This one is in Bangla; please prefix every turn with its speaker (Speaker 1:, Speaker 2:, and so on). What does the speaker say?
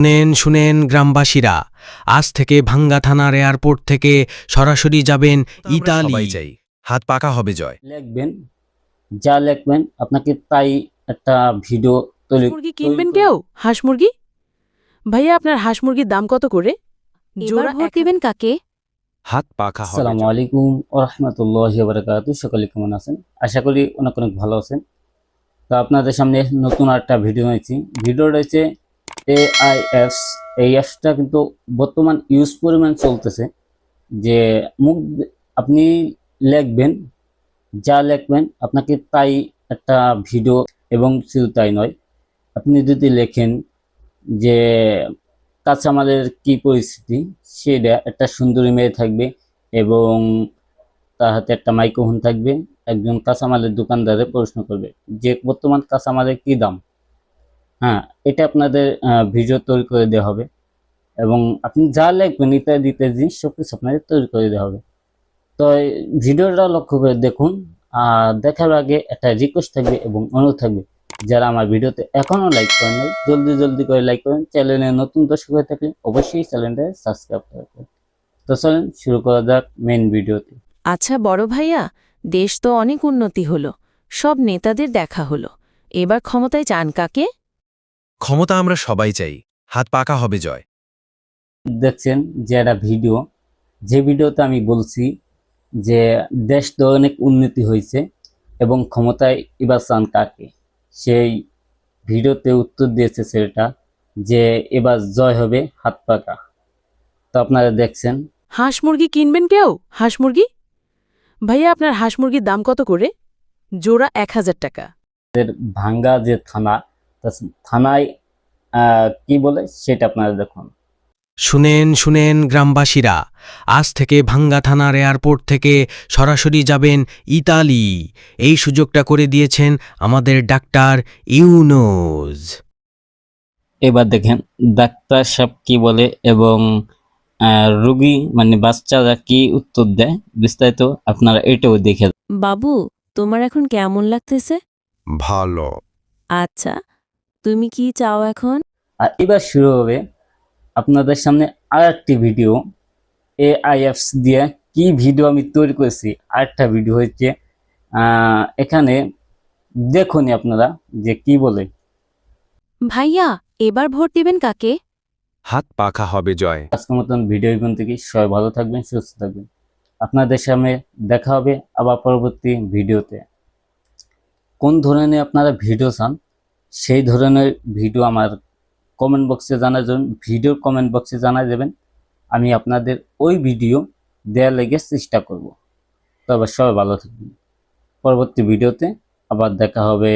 Speaker 1: শুনেন শুনেন গ্রামবাসীরা। আজ থেকে ভাঙ্গা থানার এয়ারপোর্ট থেকে সরাসরি যাবেন ইতালি।
Speaker 2: চাই হাত পাকা হবে জয়।
Speaker 3: লিখবেন যা লিখবেন আপনাকে তাই একটা ভিডিও তৈরি
Speaker 4: মুরগি কিনবেন কেউ? হাঁস মুরগি? ভাইয়া আপনার হাঁস মুরগির দাম কত করে? জোড়া
Speaker 5: ভোট দিবেন কাকে?
Speaker 2: হাত পাকা হবে
Speaker 3: আসসালামু। আলাইকুম ও রহমতুল্লাহ বারকাত সকলে কেমন আছেন? আশা করি অনেক অনেক ভালো আছেন। তো আপনাদের সামনে নতুন একটা ভিডিও হয়েছি ভিডিও রয়েছে এআইএস এই অ্যাপসটা কিন্তু বর্তমান ইউজ পরিমাণ চলতেছে যে মুখ আপনি লিখবেন, যা লিখবেন আপনাকে তাই একটা ভিডিও এবং শুধু তাই নয়, আপনি যদি লেখেন যে কাঁচামালের কি পরিস্থিতি, সেটা একটা সুন্দরী মেয়ে থাকবে এবং তার হাতে একটা মাইক্রোফোন থাকবে, একজন কাঁচামালের দোকানদারে প্রশ্ন করবে যে বর্তমান কাঁচামালের কি দাম? হ্যাঁ এটা আপনাদের ভিডিও তৈরি করে দেওয়া হবে। এবং আপনি যা লিখবেন, ইত্যাদি ইত্যাদি সব কিছু আপনাদের তৈরি করে দেওয়া হবে। তো ভিডিওটা লক্ষ্য করে দেখুন, আর দেখার আগে একটা রিকোয়েস্ট থাকবে এবং অনুরোধ থাকবে। যারা আমার ভিডিওতে এখনও লাইক করেন জলদি জলদি করে লাইক করেন। চ্যানেলে নতুন দর্শক হয়ে থাকলে অবশ্যই চ্যানেলটা সাবস্ক্রাইব করবেন তো চলেন, শুরু করা যাক মেন ভিডিওতে
Speaker 5: আচ্ছা বড় ভাইয়া, দেশ তো অনেক উন্নতি হলো। সব নেতাদের দেখা হলো। এবার ক্ষমতায় চান কাকে?
Speaker 2: ক্ষমতা আমরা সবাই চাই। হাত পাকা হবে জয়।
Speaker 3: দেখছেন যে একটা ভিডিও। যে ভিডিওতে আমি বলছি যে দেশ তো অনেক উন্নতি হয়েছে এবং ক্ষমতায় এবার চান কাকে? সেই ভিডিওতে উত্তর দিয়েছে ছেলেটা যে এবার জয় হবে হাত পাকা। তো আপনারা দেখছেন।
Speaker 4: হাঁস মুরগি কিনবেন কেউ? হাঁস মুরগি? ভাইয়া আপনার হাঁস মুরগির দাম কত করে? জোড়া এক হাজার টাকা।
Speaker 3: ভাঙ্গা যে থানা থানায় কি বলে সেটা আপনারা দেখুন।
Speaker 1: শুনেন শুনেন গ্রামবাসীরা আজ থেকে ভাঙ্গা থানার এয়ারপোর্ট থেকে সরাসরি যাবেন ইতালি। এই সুযোগটা করে দিয়েছেন আমাদের ডাক্তার ইউনোজ
Speaker 3: এবার দেখেন ডাক্তার সাহেব কি বলে এবং রুগী মানে বাচ্চারা কি উত্তর দেয় বিস্তারিত আপনারা এটাও দেখে
Speaker 5: বাবু তোমার এখন কেমন লাগতেছে?
Speaker 2: ভালো।
Speaker 5: আচ্ছা তুমি কি চাও এখন?
Speaker 3: আর এবার শুরু হবে আপনাদের সামনে আর একটি ভিডিও এ আইএফস দিয়ে কি ভিডিও আমি তৈরি করেছি আরেকটা ভিডিও হচ্ছে আহ, এখানে দেখুন আপনারা যে কি বলে।
Speaker 5: ভাইয়া এবার ভোট দিবেন কাকে?
Speaker 2: হাত পাখা হবে জয়।
Speaker 3: আজকের মতন ভিডিও এখান থেকে সবাই ভালো থাকবেন সুস্থ থাকবেন। আপনাদের সামনে দেখা হবে আবার পরবর্তী ভিডিওতে। কোন ধরনের আপনারা ভিডিও চান সেই ধরনের ভিডিও আমার কমেন্ট বক্সে জানা যাবেন ভিডিও কমেন্ট বক্সে জানা দেবেন। আমি আপনাদের ওই ভিডিও দেয়া লেগে চেষ্টা করব। তবে সবাই ভালো থাকবেন। পরবর্তী ভিডিওতে আবার দেখা হবে।